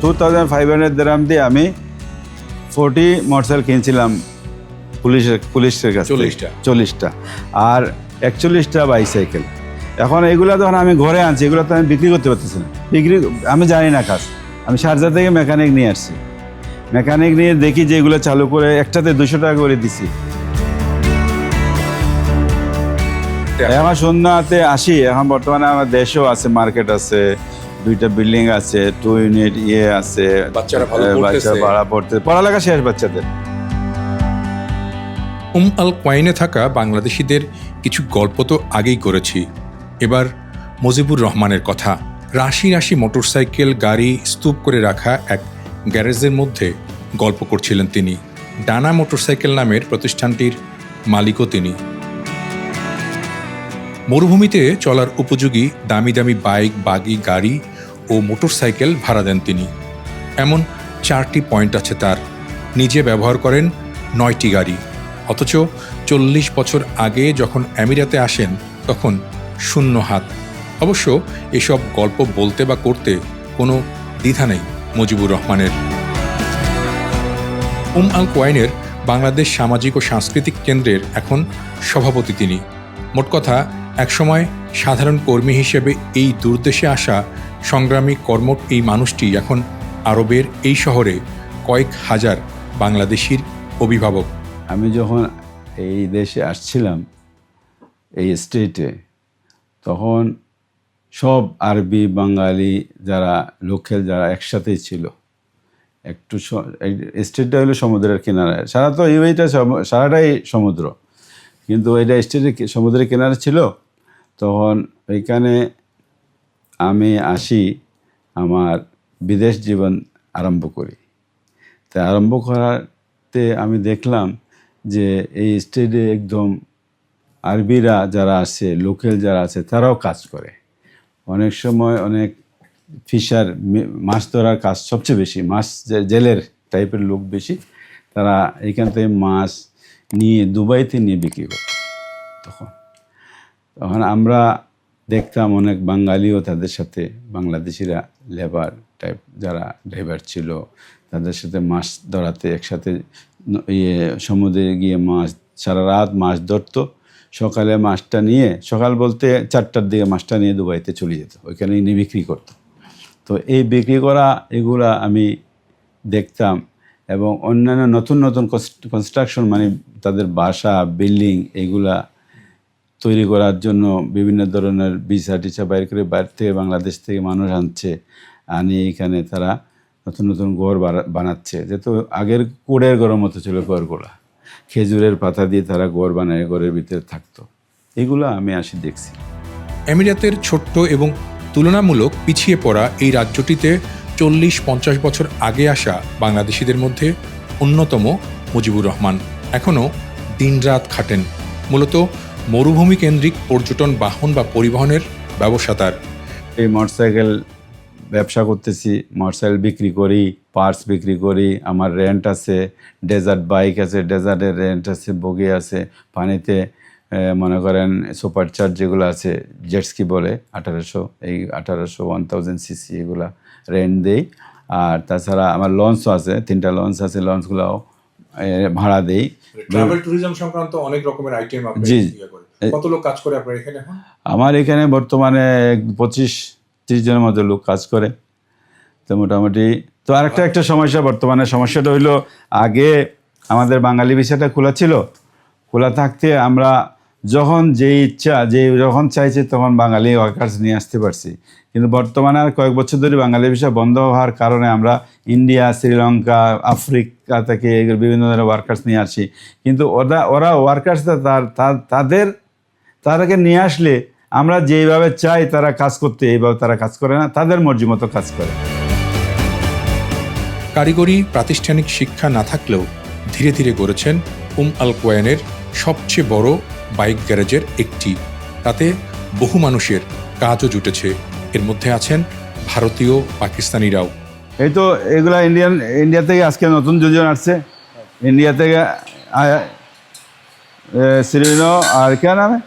Two thousand five hundred দেরাম দিয়ে আমি ফোরটি মোটরসাইকেল কিনছিলাম পুলিশের পুলিশের কাছে চল্লিশটা। চল্লিশটা। আর একচল্লিশটা বাইসাইকেল এখন এগুলো তখন আমি ঘরে আনছি এগুলো তো আমি বিক্রি করতে পারতেছি না। বিক্রি আমি জানি না কাজ। আমি শারজা থেকে মেকানিক নিয়ে আসছি। মেকানিক নিয়ে দেখি যে এগুলো চালু করে একটাতে দুশো টাকা করে দিছি। এখন সন্ধ্যাতে আসি। এখন বর্তমানে আমার দেশও আছে মার্কেট আছে। দুইটা বিল্ডিং আছে টু ইউনিট ইয়ে আছে বাচ্চারা ভালো এ, পড়তেছে। ভাড়া পড়তে পড়ালেখা শেষ বাচ্চাদের। উম আল কোয়াইনে থাকা বাংলাদেশিদের কিছু গল্প তো আগেই করেছি। এবার মজিবুর রহমানের কথা। রাশি রাশি মোটরসাইকেল গাড়ি স্তূপ করে রাখা এক গ্যারেজের মধ্যে গল্প করছিলেন তিনি। ডানা মোটরসাইকেল নামের প্রতিষ্ঠানটির মালিকও তিনি। মরুভূমিতে চলার উপযোগী দামি দামি বাইক, বাগি, গাড়ি ও মোটরসাইকেল ভাড়া দেন তিনি। এমন চারটি পয়েন্ট আছে তার। নিজে ব্যবহার করেন নয়টি গাড়ি। অথচ চল্লিশ বছর আগে যখন আমিরাতে আসেন, তখন শূন্য হাত। অবশ্য এসব গল্প বলতে বা করতে কোনো দ্বিধা নেই মুজিবুর রহমানের। উম আল কোয়াইনের বাংলাদেশ সামাজিক ও সাংস্কৃতিক কেন্দ্রের এখন সভাপতি তিনি। মোট কথা একসময় সাধারণ কর্মী হিসেবে এই দূরদেশে আসা সংগ্রামী কর্মঠ এই মানুষটি এখন আরবের এই শহরে কয়েক হাজার বাংলাদেশির অভিভাবক। আমি যখন এই দেশে আসছিলাম, এই স্টেটে তখন সব আরবি, বাঙালি যারা লোকেল যারা একসাথে ছিল, একটু স্টেটটা হলো সমুদ্রের কিনারায় সারা তো ইউএইটা সম- সারাটাই সমুদ্র। কিন্তু এটা স্টেটের সমুদ্রের কিনারে ছিল? তখন ওইখানে আমি আসি আমার বিদেশ জীবন আরম্ভ করি। তা আরম্ভ করাতে আমি দেখলাম যে এই স্টেটে একদম আরবিরা যারা আছে লোকাল যারা আছে, তারাও কাজ করে। অনেক সময় অনেক ফিশার মাছ ধরার কাজ সবচেয়ে বেশি, মাছ জেলের টাইপের লোক বেশি। তারা এখান থেকে মাছ নিয়ে, দুবাইতে নিয়ে বিক্রি করে তখন। তখন আমরা দেখতাম অনেক বাঙালিও তাদের সাথে, বাংলাদেশিরা লেবার টাইপ যারা ড্রাইভার ছিল, তাদের সাথে মাছ ধরাতে একসাথে ইয়ে সমুদ্রে গিয়ে মাছ, সারা রাত মাছ ধরতো। সকালে মাছটা নিয়ে, সকাল বলতে চারটার দিকে মাছটা নিয়ে দুবাইতে চলে যেত ওইখানে নিয়ে বিক্রি করতো। তো এই বিক্রি করা, এগুলা আমি দেখতাম এবং অন্যান্য নতুন নতুন কনস্ট্রাকশন মানে তাদের বাসা বিল্ডিং এগুলা তৈরি করার জন্য বিভিন্ন ধরনের ভিসা টিসা বাইর করে বাইরে থেকে বাংলাদেশ থেকে মানুষ আনছে, আনি এখানে তারা নতুন নতুন ঘর বানা- বানাচ্ছে। যেহেতু আগের কোড়ের ঘরের মতো ছিল ঘরগুলা, খেজুরের পাতা দিয়ে তারা ঘর বানায়, ঘরের ভিতরে থাকতো। এগুলো আমি আসি দেখছি। আমিরাতের ছোট্ট এবং তুলনামূলক পিছিয়ে পড়া এই রাজ্যটিতে চল্লিশ পঞ্চাশ বছর আগে আসা বাংলাদেশিদের মধ্যে অন্যতম মুজিবুর রহমান। এখনও দিনরাত খাটেন। মূলত মরুভূমি কেন্দ্রিক পর্যটন বাহন বা পরিবহনের ব্যবসা তার। এই মোটরসাইকেল ব্যবসা করতেছি মোটরসাইকেল বিক্রি করি পার্টস বিক্রি করি, আমার রেন্ট আছে ডেজার্ট বাইক আছে ডেজার্টের রেন্ট আছে, বগি আছে, পানিতে মনে করেন সুপার চার্জ যেগুলো আছে জেটসকি বলে, আঠারোশো, এই আঠারোশো ওয়ান থাউজেন্ড সিসি এগুলা রেন্ট দেই। আর তাছাড়া আমার লঞ্চও আছে, তিনটা লঞ্চ আছে লঞ্চগুলোও ভাড়া দেই। ট্রাভেল ট্যুরিজম সংক্রান্ত অনেক রকমের আইটেম আপনি জি। ইয়ে কত লোক কাজ করে আপনার এখানে আমার এখানে বর্তমানে পঁচিশ ত্রিশ জনের মতো লোক কাজ করে। তো মোটামুটি তো আরেকটা একটা সমস্যা বর্তমানে। সমস্যাটা হইল আগে আমাদের বাঙালি বিষয়টা খোলা ছিল। খোলা থাকতে আমরা যখন যে ইচ্ছা, যে যখন চাইছে তখন বাঙালি ওয়ার্কার্স নিয়ে আসতে পারছি। কিন্তু বর্তমানে আর কয়েক বছর ধরে বাঙালি বিষয় বন্ধ হওয়ার কারণে আমরা ইন্ডিয়া, শ্রীলঙ্কা, আফ্রিকা থেকে এগুলো বিভিন্ন ধরনের ওয়ার্কার্স নিয়ে আসি কিন্তু ওরা ওরা ওয়ার্কার্স তার, তাদের, তাদেরকে নিয়ে আসলে আমরা যেইভাবে চাই তারা কাজ করতে, এইভাবে তারা কাজ করে না, তাদের মর্জি মতো কাজ করে। কারিগরি, প্রাতিষ্ঠানিক শিক্ষা না থাকলেও ধীরে ধীরে গড়েছেন উম আল কোয়েনের সবচেয়ে বড় বাইক গ্যারেজের একটি। তাতে বহু মানুষের কাজও জুটেছে। এর মধ্যে আছেন ভারতীয় পাকিস্তানিরাও। এই তো এগুলা ইন্ডিয়ান ইন্ডিয়া থেকে আজকে নতুন দুজন আসছে। ইন্ডিয়া থেকে শ্রীনো আর কে নামে?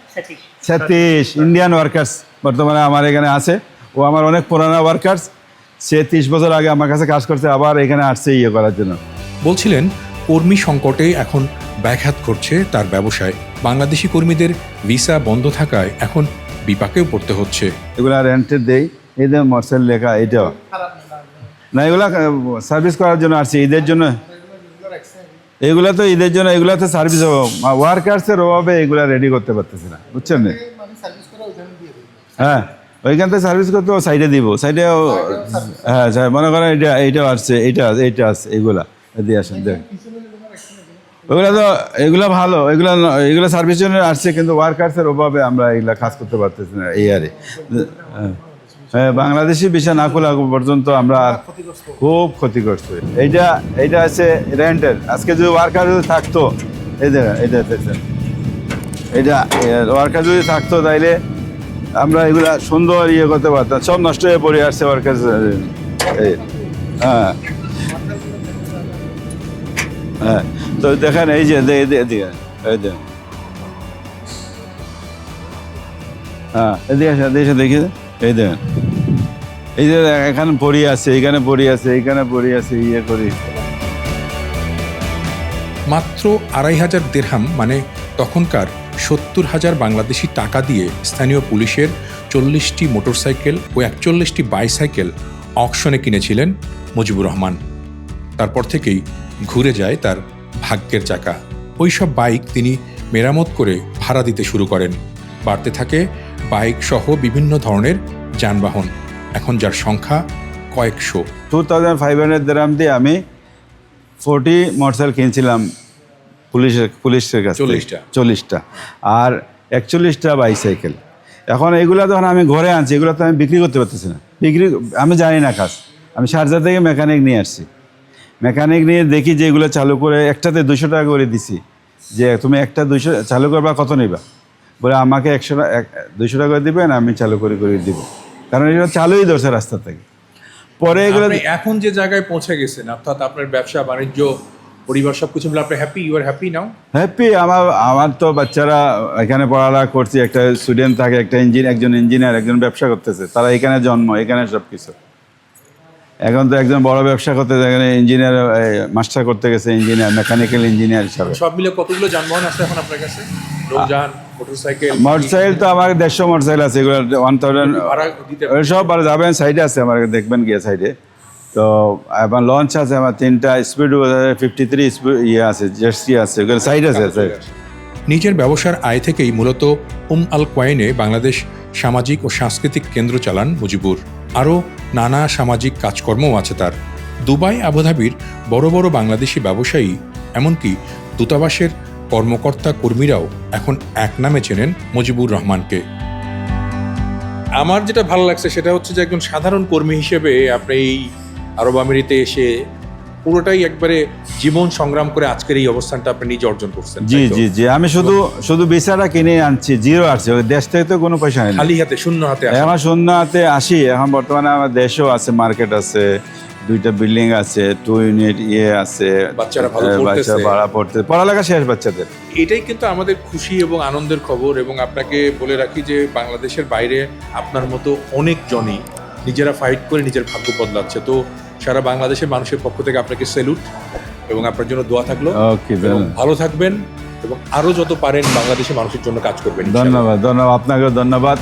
সতীশ ইন্ডিয়ান ওয়ার্কার্স বর্তমানে আমার এখানে আছে। ও আমার অনেক পুরানা ওয়ার্কার্স সে তিরিশ বছর আগে আমার কাছে কাজ করছে আবার এখানে আসছে ইয়ে করার জন্য। বলছিলেন কর্মী সংকটে এখন ব্যাঘাত করছে তার ব্যবসায়। বাংলাদেশি কর্মীদের ভিসা বন্ধ থাকায় এখন বিপাকেও পড়তে হচ্ছে। এগুলা রেন্টে দেই, এই যে মর্সেল লেখা, এটাও। না, এগুলা সার্ভিস করার জন্য আসছে, ঈদের জন্য। এগুলা তো ঈদের জন্য এগুলা তো সার্ভিস ওয়ার্কার্সের অভাবে এগুলা রেডি করতে পারতেছে না, বুঝছেন হ্যাঁ ওইখান থেকে সার্ভিস করতে সাইডে দিব সাইডে হ্যাঁ মনে করেন এটা, এইটাও আসছে আছে এইটা আছে এগুলা। দিয়ে আসেন দেখ ওগুলা তো, এগুলা ভালো, এগুলা এগুলা সার্ভিস জন্য আসছে, কিন্তু ওয়ার্কার্সের অভাবে আমরা এগুলা কাজ করতে পারতেছি না এই আরে। হ্যাঁ। বাংলাদেশি বিষয় না খোলা পর্যন্ত আমরা খুব ক্ষতিগ্রস্ত। হই। এইটা এইটা আছে রেন্টের আজকে যদি ওয়ার্কার যদি থাকতো, এই এইটা দেখছেন। এটা ওয়ার্কার যদি থাকতো তাইলে আমরা এগুলা সুন্দর ইয়ে করতে পারতাম। সব নষ্ট হয়ে পড়ে আসছে ওয়ার্কার হ্যাঁ। হ্যাঁ। তো দেখেন, এই যে এদিকে, এই দেখেন হ্যাঁ এদিকে দেখি, এই দেখেন এই যে এখানে পড়ি আছে এখানে পড়ি আছে, এইখানে পড়ি আছে ইয়ে করি। মাত্র আড়াই হাজার দেড়হাম মানে তখনকার সত্তর হাজার বাংলাদেশি টাকা দিয়ে স্থানীয় পুলিশের চল্লিশটি মোটরসাইকেল ও একচল্লিশটি বাইসাইকেল অকশনে কিনেছিলেন মুজিবুর রহমান। তারপর থেকেই ঘুরে যায় তার ভাগ্যের চাকা। ওই সব বাইক তিনি মেরামত করে ভাড়া দিতে শুরু করেন। বাড়তে থাকে বাইক সহ বিভিন্ন ধরনের যানবাহন। এখন যার সংখ্যা কয়েকশো। টু থাউজেন্ড ফাইভ হান্ড্রেড দেরাম দিয়ে আমি ফোর্টি মোটরসাইকেল কিনছিলাম পুলিশের পুলিশের কাছে চল্লিশটা। চল্লিশটা। আর একচল্লিশটা বাইসাইকেল এখন এগুলো তখন আমি ঘরে আনছি এগুলো তো আমি বিক্রি করতে পারতেছি না। বিক্রি আমি জানি না কাজ আমি সারজা থেকে মেকানিক নিয়ে আসছি। মেকানিক নিয়ে দেখি যে এগুলো চালু করে একটাতে দুশো টাকা করে দিছি। যে তুমি একটা দুশো চালু করবা কত নিবা? বলে আমাকে একশো দুশো টাকা করে দিবেন আমি চালু করে করে দিব। কারণ এগুলো চালুই ধরছে রাস্তা থেকে। পরে এগুলো এখন যে জায়গায় পৌঁছে গেছেন অর্থাৎ আপনার ব্যবসা বাণিজ্য পরিবার সবকিছু মিলে আপনি happy you are happy now happy আমার আমার তো বাচ্চারা এখানে পড়ালেখা করছে একটা স্টুডেন্ট থাকে একটা ইঞ্জিনিয়ার একজন ইঞ্জিনিয়ার একজন ব্যবসা করতেছে। তারা এখানে জন্ম এখানে সব কিছু এখন তো একজন বড় ব্যবসা করতে এখানে ইঞ্জিনিয়ার মাস্টার করতে গেছে ইঞ্জিনিয়ার মেকানিক্যাল ইঞ্জিনিয়ার হিসাবে। সব মিলে কতগুলো যানবাহন আছে এখন আপনার কাছে? মোটরসাইকেল মোটরসাইকেল তো আমার দেড়শো মোটরসাইকেল আছে এগুলো ওয়ান থাউজেন্ড সব আর যাবেন সাইডে আছে আমার দেখবেন গিয়ে সাইডে তো আমার লঞ্চ আছে আমার তিনটা স্পিড ফিফটি থ্রি স্পিড ইয়ে আছে জার্সি আছে ওগুলো সাইড আছে সাইড নিজের ব্যবসার আয় থেকেই মূলত উম আল কোয়াইনে বাংলাদেশ সামাজিক ও সাংস্কৃতিক কেন্দ্র চালান মুজিবুর। আরও নানা সামাজিক কাজকর্মও আছে তার। দুবাই, আবুধাবির বড় বড় বাংলাদেশি ব্যবসায়ী এমনকি দূতাবাসের কর্মকর্তা কর্মীরাও এখন এক নামে চেনেন মুজিবুর রহমানকে। আমার যেটা ভালো লাগছে সেটা হচ্ছে যে একজন সাধারণ কর্মী হিসেবে আপনি এই আরব আমিরিতে এসে পুরোটাই একবারে জীবন সংগ্রাম করে আজকের এই অবস্থানটা আপনি নিজে অর্জন করছেন জি জি জি। আমি শুধু শুধু ভিসাটা কিনে আনছি জিরো আসছে ওই দেশ থেকে তো কোনো পয়সা নেই খালি হাতে শূন্য হাতে। এখন শূন্য হাতে আসি। এখন বর্তমানে আমার দেশও আছে মার্কেট আছে দুইটা বিল্ডিং আছে টু ইউনিট ইয়ে আছে বাচ্চারা ভাড়া পড়তে পড়ালেখা শেষ বাচ্চাদের। এটাই কিন্তু আমাদের খুশি এবং আনন্দের খবর এবং আপনাকে বলে রাখি যে বাংলাদেশের বাইরে আপনার মতো অনেক জনই নিজেরা ফাইট করে নিজের ভাগ্য বদলাচ্ছে। তো সারা বাংলাদেশের মানুষের পক্ষ থেকে আপনাকে স্যালুট এবং আপনার জন্য দোয়া থাকল। ভালো থাকবেন এবং আরও যত পারেন বাংলাদেশের মানুষের জন্য কাজ করবেন ধন্যবাদ ধন্যবাদ আপনাকে ধন্যবাদ।